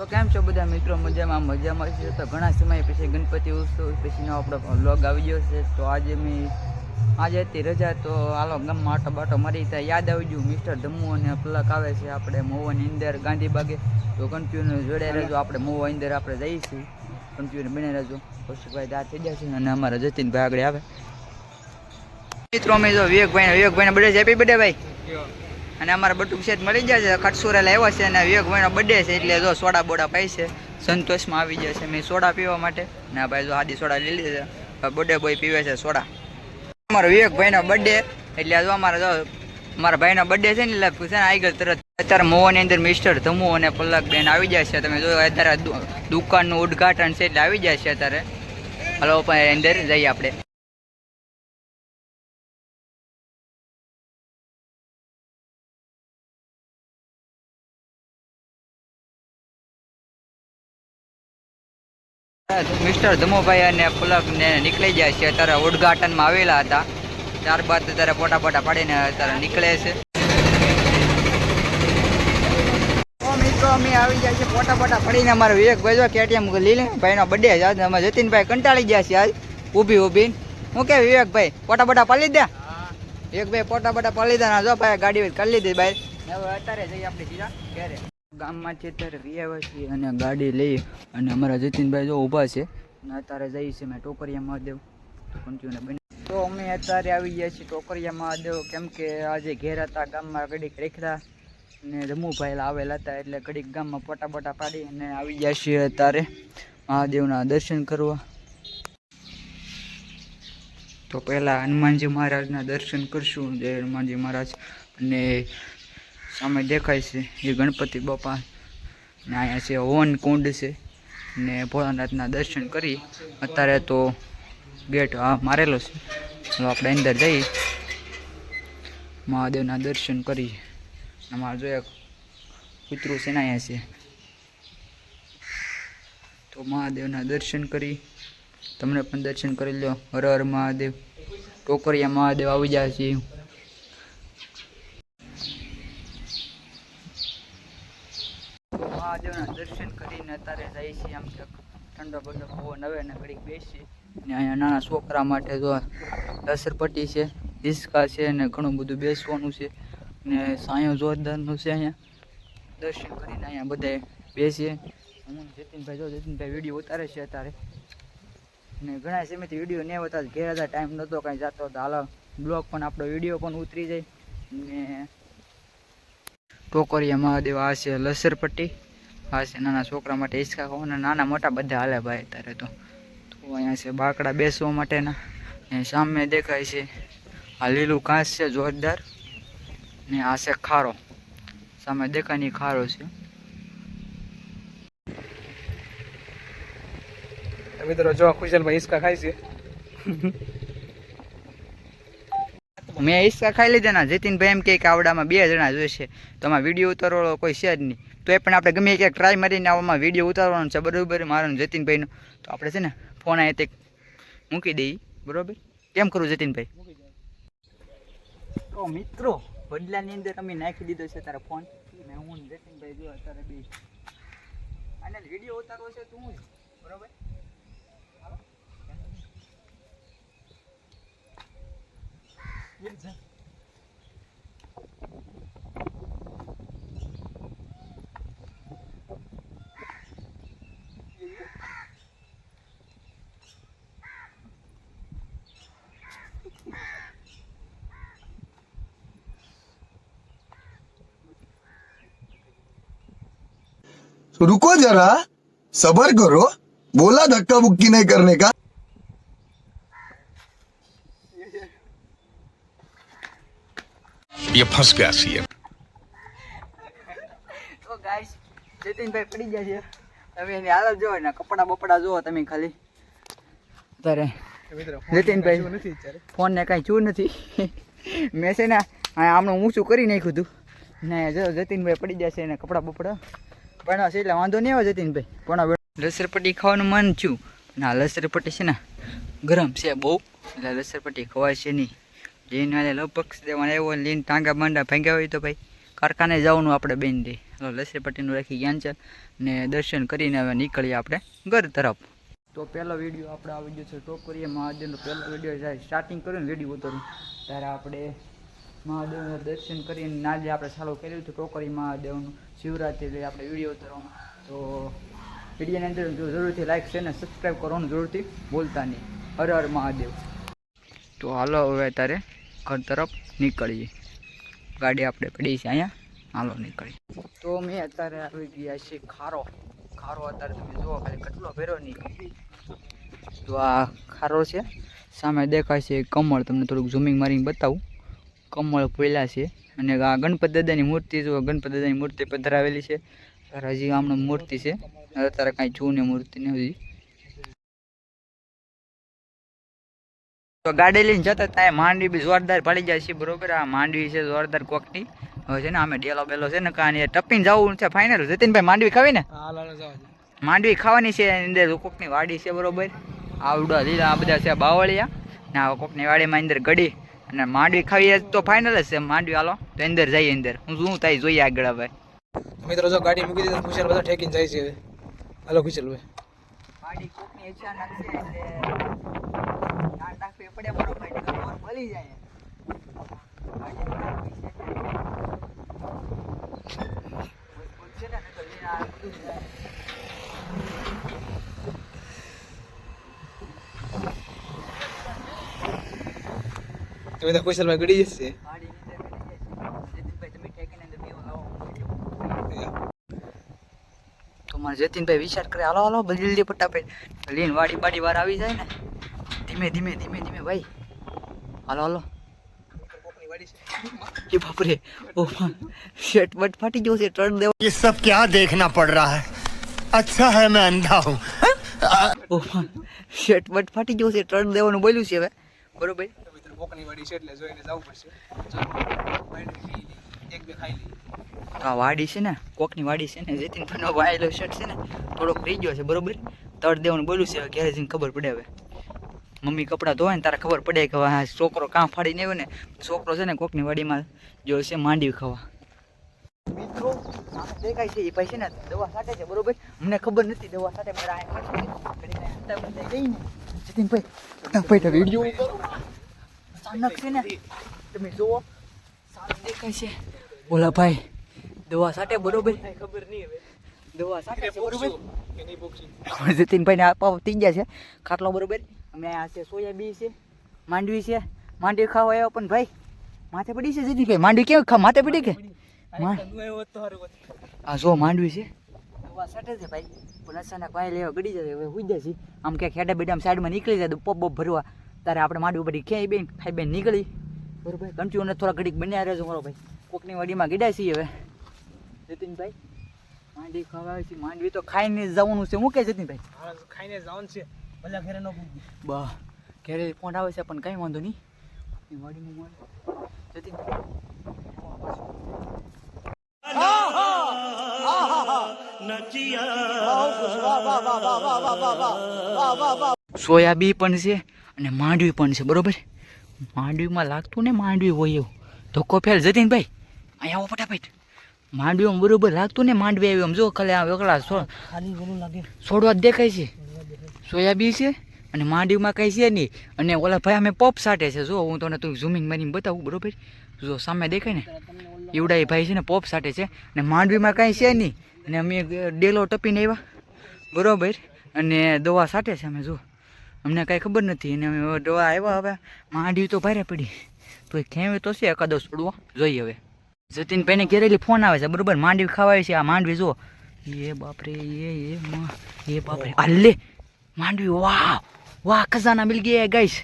તો કેમ છો બધા મિત્રો? મજામાં મજામાં છે તો ઘણા સમય પછી ગણપતિ ઉત્સવ પછીનો આપણો વ્લોગ આવી ગયો છે. તો આજે મેં આજે હતી રજા તો હાલો ગામમાં આટો બાટો મારી ત્યાં યાદ આવી ગયું મિસ્ટર ધમ્મુ અને પલક આવે છે આપણે મોવાની ઇન્દર ગાંધીબાગે તો કન્ફ્યુઝ જોડે રહેજો. આપણે મોવા અંદર આપણે જઈશું કન્ફ્યુઝ બને રહેજો. કૌશિકભાઈ દાર થઈ જશે અને અમારા જતીનભાઈ આગળ આવે. મિત્રો અમે જો વિવેકભાઈ વિવેકભાઈને જ હેપી બર્થડે ભાઈ. અને અમારા બટુક શેઠ મળી જાય છે. ખટસુરેલા આવ્યા છે અને વિવેકભાઈનો બર્થડે છે એટલે જો સોડા બોડા પાઈ છે. સંતોષમાં આવી જશે મેં સોડા પીવા માટે. ના ભાઈ, જો આદી સોડા લઈ લીધી છે. બોય પીવે છે સોડા. અમારો વિવેકભાઈનો બર્થડે એટલે જો અમારા જો મારા ભાઈનો બર્થડે છે ને એટલે પૂછે ને આગળ તરત. અત્યારે મોવાની અંદર મિસ્ટર ધમુ અને પલક બેન આવી જાય છે. તમે જો અત્યારે દુકાનનું ઉદ્ઘાટન છે એટલે આવી જાય છે અત્યારે. હલો અંદર જઈએ આપણે. મિસ્ટર ધમુભાઈ અને પુલકને નીકળી જાય છે. અત્યારે ઉદઘાટનમાં આવેલા હતા. ત્યારબાદ અત્યારે પોટા પોટા પાડીને અત્યારે નીકળે છે. અમે આવી જાય છે પોટા પડીને અમારો વિવેકભાઈ જો કેટીએમ લીલે. ભાઈનો બર્થડે છે આજે. અમે જતીનભાઈ કંટાળી ગયા છે આજ. ઊભી ઊભી. હું કે વિવેકભાઈ પોટા પાડી દે? વિવેકભાઈ પોટા પોટા પાડી લીધા જો ભાઈ ગાડી કરી લીધી ભાઈ હવે અત્યારે જઈએ આપણે ઘરે. ગામમાંથી અત્યારે વિયાવ્યા છીએ અને ગાડી લઈ અને અમારા જતીનભાઈ જો ઊભા છે અને અત્યારે જઈએ છીએ મેં ટોકરિયા મહાદેવ કંટીને બની તો અમે અત્યારે આવી ગયા છીએ ટોકરિયા મહાદેવ, કેમ કે આજે ઘેર હતા, ગામમાં ઘડીક રેખડા ને રમુભાઈ આવેલા હતા એટલે ઘડીક ગામમાં પોટા બોટા પાડી અને આવી ગયા છીએ અત્યારે મહાદેવના દર્શન કરવા. તો પહેલાં હનુમાનજી મહારાજના દર્શન કરશું, જય હનુમાનજી મહારાજ. અને સામે દેખાય છે. એ ગણપતિ બાપા ને અહીંયા છે હવન કુંડ છે. ને ભોળાનાથના દર્શન કરી અત્યારે તો ગેટ આ મારેલો છે. ચાલો આપણે અંદર જઈ મહાદેવના દર્શન કરી. અમારે જોયા કૂતરું અહીંયા છે. તો મહાદેવના દર્શન કરી. તમને પણ દર્શન કરી લો હર હર મહાદેવ. ટોકરિયા મહાદેવ આવી જાય છે તો મહાદેવના દર્શન કરીને અત્યારે જાય છે આમ કે ઠંડો બધો પવન હવે ને ઘડીક બેસી ને અહીંયા નાના છોકરા માટે જો લસરપટ્ટી છે, હિસકા છે ને ઘણું બધું બેસવાનું છે. ને સાયો જોરદારનું છે અહીંયા. દર્શન કરીને અહીંયા બધા બેસીએ. હું જતીનભાઈ, જો જતીનભાઈ વીડિયો ઉતારે છે અત્યારે. ને ઘણા સમયથી વીડિયો નહીં હોતા ઘેર હતા, ટાઈમ નહોતો, કાંઈ જતો હતો. હાલ બ્લોગ પણ આપણો વીડિયો પણ ઉતરી જાય. ને ટોકરિયા મહાદેવ આ છે લસરપટ્ટી. છે નાના છોકરા માટે હિંચકા ખાવાના નાના મોટા બધા હાલે ભાઈ અત્યારે તો. અહીંયા છે બાકડા બેસવા માટેના. ને સામે દેખાય છે આ લીલું ઘાસ છે જોરદાર. ને આ છે ખારો. સામે દેખાયની ખારો છે. મિત્રો, જો ખુશાલભાઈ હિસકા ખાય છે. મેં હિસ્સા ખાઈ લીધા ના જતીનભાઈ એમ કે આવડામાં બે જણા જોઈશે તો આમાં વીડિયો ઉતારવાનો કોઈ છે જ નહીં. તો એ પણ આપણે ગમે ક્યાંક ટ્રાય મારીને આવામાં વીડિયો ઉતારવાનો છે બરોબર મારો જતીનભાઈનો તો આપણે છે ને ફોન આ તે મૂકી દઈએ. બરોબર? કેમ કરું જતીનભાઈ તો મિત્રો બદલાની અંદર અમે નાખી દીધો છે તારો ફોન હું જતીનભાઈ જો અત્યારે બે અને વીડિયો ઉતારવો છે તું બરોબર? रुको जरा सबर करो बोला धक्का मुक्की नहीं करने का। એ ફસક્યા છીએ. તો ગાઈસ જતીનભાઈ પડી ગયા છે. તમે એની હાલત જોવો ને કપડા બપડા જોવો તમે ખાલી. અત્યારે જતીનભાઈ ફોન ને કાંઈ છું નથી મેં છે ને આમનું ઊંચું કરી નાખ્યું હતું. ને જો જતીનભાઈ પડી ગયા છે ને કપડા બપડા. પણ છે એટલે વાંધો નહીં આવે જતીનભાઈ. પણ લસરપટ્ટી ખાવાનું મન થયું. ના લસરપટ્ટી છે ને ગરમ છે બહુ. એટલે લસરપટ્ટી ખવાય છે નહીં. જઈને લવ લગભગ દેવાને એવો લીન ટાંગા બાંડા ભાંગ્યા હોય તો ભાઈ કારખાને જવાનું આપણે બેન દે ચાલો લસરી પટ્ટીનું રાખી જ્ઞાન છે ને દર્શન કરીને હવે નીકળીએ આપણે ઘર તરફ. તો પહેલો વીડિયો આપણે આ વીડિયો છે ટોકરીએ. મહાદેવનો પહેલો વીડિયો જ્યારે સ્ટાર્ટિંગ કર્યું ને વીડિયો ઉતરું. ત્યારે આપણે મહાદેવના દર્શન કરીને આજે આપણે ચાલુ કર્યું હતું ટોકરી મહાદેવનું. શિવરાત્રિ આપણે વીડિયો ઉતરવાનું તો વિડીયોની અંદર જો જરૂરથી લાઈક છે ને સબસ્ક્રાઈબ કરવાનું જરૂરથી બોલતા નહીં. હર હર મહાદેવ. તો હાલો હવે અત્યારે ઘર તરફ નીકળીએ. ગાડી આપણે પડી છે અહીંયા. હાલો નીકળીએ. તો મેં અત્યારે આવી ગયા છે ખારો. ખારો અત્યારે તમે જુઓ ખાલી કેટલો ભેરો નહીં તો આ ખારો છે. સામે દેખાય છે કમળ. તમને થોડુંક ઝૂમિંગ મારીને બતાવું. કમળ પહેલા છે. અને આ ગણપત દાદાની મૂર્તિ જો ગણપત દાદાની મૂર્તિ પધરાવેલી છે. હજી ગામની મૂર્તિ છે. અત્યારે કાંઈ જૂની મૂર્તિ ને હજી તો ગાડી લઈને જતા ત્યાં માંડવી બી જોરદાર પડી જાય છે બરોબર? આ માંડવી છે જોરદાર કોકની. હવે છે ને અમે ડેલો બેલો છે ને કાંઈ ટપીને જવું છે ફાઇનલ જતીનભાઈ માંડવી ખાવી ને. માંડવી ખાવાની છે અંદર અંદર કોકની વાડી છે બરોબર? આવડા લીલા આ બધા છે બાવળિયા. ને આ કોકની વાડીમાં અંદર ગડી. અને માંડવી ખાવી તો ફાઇનલ જ છે. માંડવી હાલો તો અંદર જઈએ અંદર. હું શું થાય જોઈએ આગળ હવે. મિત્રો જો ગાડી મૂકી દીધી ખુશાલ બધા ઠેકીને જાય છે હાલો ખુશાલ ભાઈ. વાડી કોકની અચાનક છે એટલે ધ્યાન રાખવી પડે બરોબર એટલે મળી જાય મજબૂત છે ને નકર લઈને આ બધું જ જાય. તો બધા ખુશાલ ભાઈ ગડી જશે ગાડીની અંદર બેઠી જાય છે. જતીનભાઈ તમે ઠેકીને અંદર બેહો, લાવો. તો મારે જતીનભાઈ વિચાર કરે હાલો હાલો બદલી દે ફટાફટ લઈને વાડી બાડી વાર આવી જાય ને ધીમે ધીમે ધીમે ધીમે ભાઈ હાલો હાલો કોકની વાડી છે એ બાપરે ઓ શર્ટ બટ ફાટી ગયો છે ટર્ન દેવો ये सब क्या देखना पड़ रहा है अच्छा है मैं अंधा हूँ ઓ શર્ટ બટ ફાટી ગયો છે ટર્ન દેવાનું બોલ્યું છે હવે બરોબર તો મિત્રો કોકની વાડી છે એટલે જોઈને જવું પડશે ચાલો વાડી પી લી. એક બે ખાઈ લઈ તો આ વાડી છે ને કોકની વાડી છે ને જતીનભાઈનો વાયેલો શર્ટ છે ને થોડોક રહી ગયો છે બરોબર તળ દેવાનું બોલ્યું છે હવે ઘેરે જઈને ખબર પડે હવે મમ્મી કપડાં ધોવાય ને તારે ખબર પડે કે આ છોકરો કાં ફાડીને આવ્યો ને? છોકરો છે ને કોકની વાડીમાં જો છે માંડવી ખાવા. મિત્રો દેખાય છે એ ભાઈ છે ને દવા સાટે છે બરોબર? મને ખબર નથી દવા સાટે મારા આ ગઈ ને. જતીનભાઈ ફટાફટ વીડિયો અચાનક છે ને તમે જુઓ. સારું દેખાય છે. ઓલા ભાઈ દવા સાટે બરોબર? ખબર નહીં હવે. દવા સાટે છે બરોબર? જતીનભાઈને આપવા થઈ ગયા છે ખાટલો બરોબર? અમે આ છે સોયાબીન છે માંડવી છે. માંડવી ખાવા આવ્યો પણ ભાઈ માથે પડી છે જતીનભાઈ માંડવી કેવું ખા માથે પડી કે? આ જો માંડવી છે. સટે છે ભાઈ. પણ અચાનક ભાઈ લેવા ગડી જશે હવે હુઈ જશે. આમ કે ખેડા બેડા સાઈડમાં નીકળી જાય પબ બપ ભરવા. તારે આપણે માંડવી પડી ક્યાંય બેન ખાઈ બેન નીકળી. બરોબર કંચુને થોડા ઘડીક બન્યા રહેજો મારો ભાઈ. કોકની વાડીમાં ગીડાય છીએ હવે. જતીનભાઈ માંડવી ખાવા આવે છે. માંડવી તો ખાઈને જવાનું છે. હું કે જતીનભાઈ? ખાઈને જવાનું છે. ભલા ઘેરે નો પૂગી બા ઘરે ફોન આવે છે પણ કંઈ વાંધો નહીં. એ વાડીમાં મોડ સોયાબી પણ છે અને માંડવી પણ છે બરોબર? માંડવીમાં લાગતું ને માંડવી હોય એવું. ધક્કો ફેલ. જતીનભાઈ અહીંયા આવો ફટાફટ. માંડવીમાં બરોબર લાગતું ને માંડવી આવ્યું આમ જો ખાલી આ વેકળા છોડવા જ દેખાય છે. સોયાબીન છે અને માંડવીમાં કંઈ છે નહીં. અને ઓલા ભાઈ અમે પપ સાટે છે. જો, હું તને તું ઝૂમિંગ મારીને બતાવું, બરોબર? જો, સામે દેખાય ને? એવડા ભાઈ છે ને પોપ સાટે છે. અને માંડવીમાં કાંઈ છે નહીં. અને અમે ડેલો ટપીને આવ્યા, બરોબર? અને દવા સાટે છે અમે, જો. અમને કાંઈ ખબર નથી. અને અમે દવા આવ્યા હવે. માંડવી તો ભારે પડી. તો એ ખેવી તો છે એકાદો છોડવા જોઈએ હવે. જતીનભાઈને ઘેરેલી ફોન આવે છે, બરોબર? માંડવી ખાવાય છે આ માંડવી, જો. એ બાપરે, એ એ બાપરે. અલ્લે માંડવી, વાહ વાહ, ખજાના મિલ ગયા ગાઈસ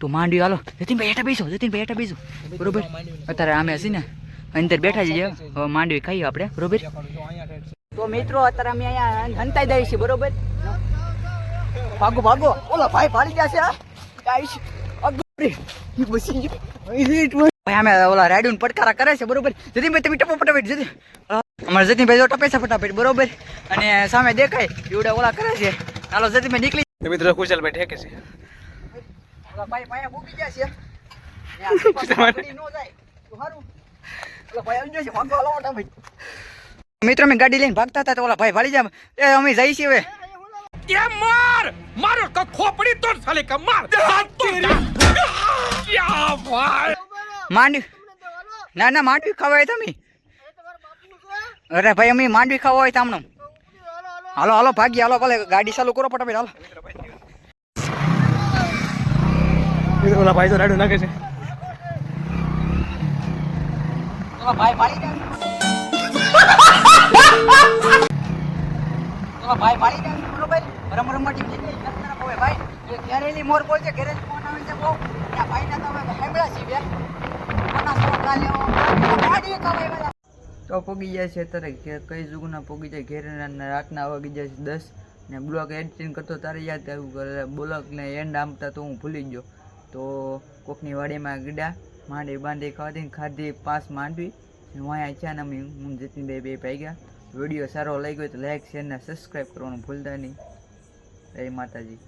તો માંડવી, હાલો જતીનભાઈ હેઠા બેસો જતીનભાઈ હેઠા બેસો. બરોબર? અત્યારે અમે હસી ને, અંદર બેઠા જઈએ હવે માંડવી ખાઈએ આપણે, બરોબર. તો મિત્રો, અત્યારે અમે અહીંયા હંતાઈ દઈએ છીએ, બરોબર? ભાગો ભાગો. ઓલા ભાઈ ભાડી ગયો ભાઈ ઓલા કરે છે, બરોબર? જતીનભાઈ તમે ટપો ફટાફટ જતી અમારે જતીનભાઈ જો ટપે છે ફટાફટ, બરોબર? અને સામે દેખાય એવડા ઓલા કરે છે. ચાલો જતી મેં નીકળી. મિત્રો કુશલભાઈ ઠેકે છે. ભાઈ પાયા ગયા છે. મિત્રો મેં ગાડી લઈને ભાગતા હતા તો ઓલા ભાઈ ભાળી જાય એ અમે જઈ છીએ એ માર! મારો તો ખોપડી તો સાલે કા માર! ક્યા ના ના માંડવી ખવાય તમે? અરે ભાઈ અમે માંડવી ખાવા હોય તમને હાલો હાલો ભાગી હાલો ભલે ગાડી ચાલુ કરો ફટાફટ હાલો. ઓલા ભાઈ તો રાડું નાખે છે. ભાઈ ભાઈ ભાઈ ભાઈ ભાઈ ભાઈ મોર બોલ છે ઘેરેલી ફોન આવે છે બહુ. ભાઈ ના તમે હેમડા છે બે. કોના સો કાલે ગાડી કવાય તો પોગી જાય છે અત્યારે કઈ જુગના પોગી જાય ઘેર રાતના વાગી જાય છે દસ. ને બ્લોક એડિટિંગ કરતો તારે યાદ આવ્યું કરે બ્લોકને એન્ડ આમતા તો હું ભૂલી ગયો. તો કોકની વાડીમાં ગીડા, માંડી બાંધી ખાધી ખાધી, પાંચ માંડવી. વાયા છે ને હું જેટલી બે પાઈ ગયા વીડિયો સારો લાગ્યો તો લાઈક શેર ને સબસ્ક્રાઈબ કરવાનું ભૂલતા નહીં. જય માતાજી.